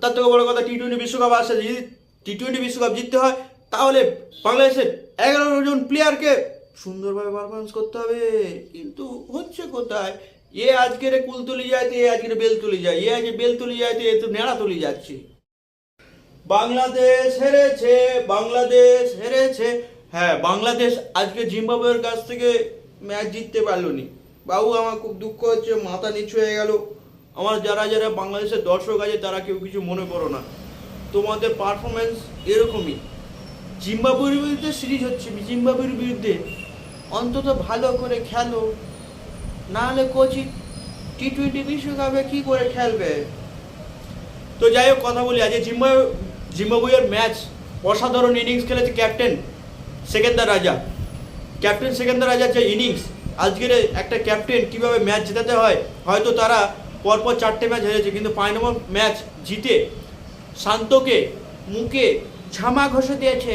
তার থেকে বড় কথা টি টোয়েন্টি বিশ্বকাপ আসছে যদি টি টোয়েন্টি বিশ্বকাপ জিততে হয়, তাহলে বাংলাদেশের এগারো জন প্লেয়ারকে সুন্দরভাবে পারফরমেন্স করতে হবে। কিন্তু হচ্ছে কোথায়? এ আজকের কুল তুলি যায় তো এ আজকের বেল তুলি যায়, এ আজকে বেল তুলি যায় তো এ তো নেড়া তুলি যাচ্ছে। বাংলাদেশ হেরেছে বাংলাদেশ হেরেছে। হ্যাঁ বাংলাদেশ আজকে জিম্বাবুয়ের কাছ থেকে ম্যাচ জিততে পারল নি। বাবু, আমার খুব দুঃখ হচ্ছে, মাথা নিচু হয়ে গেল। আমার যারা যারা বাংলাদেশের দর্শক আছে, তারা কেউ কিছু মনে করো না। তোমাদের পারফরমেন্স এরকমই। জিম্বাবুয়ের বিরুদ্ধে সিরিজ হচ্ছে, জিম্বাবুয়ের বিরুদ্ধে অন্তত ভালো করে খেলো। না হলে কোচই টি টোয়েন্টি বিশ্বকাপে কী করে খেলবে? তো যাই হোক, কথা বলি। আজকে জিম্বাবু জিম্বাবুয়ের ম্যাচ অসাধারণ ইনিংস খেলেছে ক্যাপ্টেন সেকেন্দার রাজা। ক্যাপ্টেন সেকেন্দার রাজার যে ইনিংস আজকের একটা ক্যাপ্টেন কীভাবে ম্যাচ জেতাতে হয়, হয়তো তারা পরপর চারটে ম্যাচ হেরেছে কিন্তু পাঁচ নম্বর ম্যাচ জিতে শান্তকে মুখে ঝামা ঘষে দিয়েছে।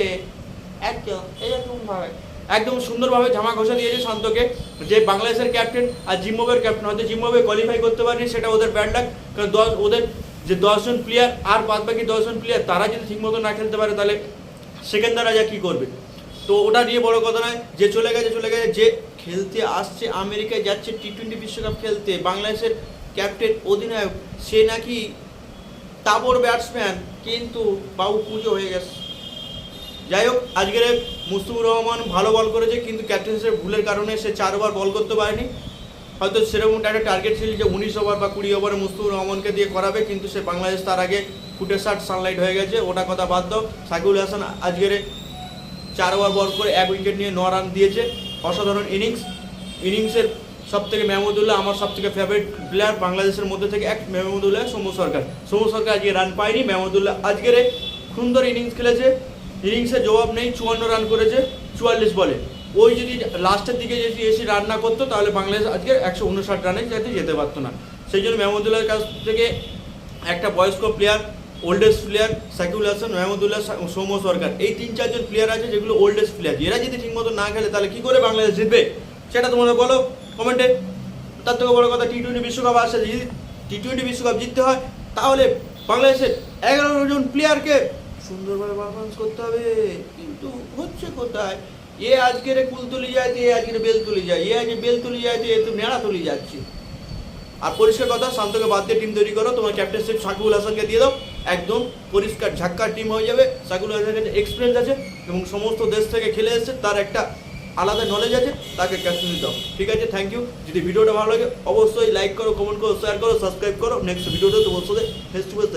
একদম এরকমভাবে একদম সুন্দরভাবে ঝামা ঘষে দিয়েছে শান্তকে। যে বাংলাদেশের ক্যাপ্টেন আর জিম্বাবুয়ের ক্যাপ্টেন হয়তো জিম্বাবুয়ে কোয়ালিফাই করতে পারেনি সেটা ওদের ব্যাড লাক কারণ দশ ওদের যে দশজন প্লেয়ার আর বাদ বাকি দশজন প্লেয়ার তারা যদি ঠিকমতো না খেলতে পারে তাহলে সেকেন্দার রাজা কী করবে? তো ওটা নিয়ে বড় কথা নয় যে চলে গেছে চলে গেছে যে খেলতে আসছে আমেরিকায় যাচ্ছে টি টোয়েন্টি বিশ্বকাপ খেলতে বাংলাদেশের ক্যাপ্টেন অধিনায়ক, সে নাকি তাবর ব্যাটসম্যান, কিন্তু বাবু পুজো হয়ে গেছে। যাই হোক, আজকের মুস্তুফুর রহমান ভালো বল করেছে, কিন্তু ক্যাপ্টেন্সের ভুলের কারণে সে চারবার বল করতে পারেনি। হয়তো সেরকম একটা টার্গেট ছিল যে উনিশ ওভার বা কুড়ি ওভারে মুস্তুফুর রহমানকে দিয়ে করাবে, কিন্তু সে বাংলাদেশ তার আগে ফুটে শার্ট সানলাইট হয়ে গেছে। ওটা কথা বাদ দাও। সাকিবুল হাসান আজকের চার ওভার বল করে এক উইকেট নিয়ে ন রান দিয়েছে। অসাধারণ ইনিংস ইনিংসের সব থেকে মেহমুদুল্লাহ আমার সব থেকে ফেভারিট প্লেয়ার বাংলাদেশের মধ্যে থেকে এক মেহমুদুল্লাহ সৌম্য সরকার। সৌম্য সরকার আজকে রান পায়নি, মেহমুদুল্লাহ আজকের সুন্দর ইনিংস খেলেছে ইনিংসের জবাব নেই, চুয়ান্ন রান করেছে, চুয়াল্লিশ বলে। ওই যদি লাস্টের দিকে যদি এসে রান না করতো, তাহলে বাংলাদেশ আজকে একশো উনষাট রানে যাতে যেতে পারতো না। সেই জন্য মেহমুদুল্লাহর কাছ থেকে একটা বয়স্ক player oldest player Shakibul Hasan, Mahmudullah, Soumya Sarkar. এই তিন, চারজন প্লেয়ার আছে যেগুলো ওল্ডেস্ট প্লেয়ার এরা যদি ঠিকমতো না খেলে, তাহলে কী করে বাংলাদেশ জিতবে? সেটা তোমরা বলো। কমেন্টে। তার থেকে বড় কথা টি টোয়েন্টি বিশ্বকাপ আসছে যদি টি টোয়েন্টি বিশ্বকাপ জিততে হয়, তাহলে বাংলাদেশের এগারো জন প্লেয়ারকে সুন্দরভাবে পারফরমেন্স করতে হবে। কিন্তু হচ্ছে কোথায়? এ আজকের কুল তুলি তো এ আজকের বেল তুলি যায় এ আজকে বেল তুলি তো এ তো নেড়া তুলি যাচ্ছে। আর পরিষ্কার কথা, শান্তকে বাদ দিয়ে টিম তৈরি করো, তোমার ক্যাপ্টেনশিপ সাকিবুল হাসানকে দিয়ে দাও। একদম পরিষ্কার ঝাক্কার টিম হয়ে যাবে। সাকিবুল হাসানের এক্সপিরিয়েন্স আছে এবং সমস্ত দেশ থেকে খেলে এসেছে। তার একটা আলাদা নলেজ আছে, তাকে ক্যাপ্টেন্সি দাও ঠিক আছে? থ্যাংক ইউ যদি ভিডিওটা ভালো লাগে, অবশ্যই লাইক করো কমেন্ট করো শেয়ার করো সাবস্ক্রাইব করো। নেক্সট ভিডিওটা তোমার সাথে ফেস টু ফেস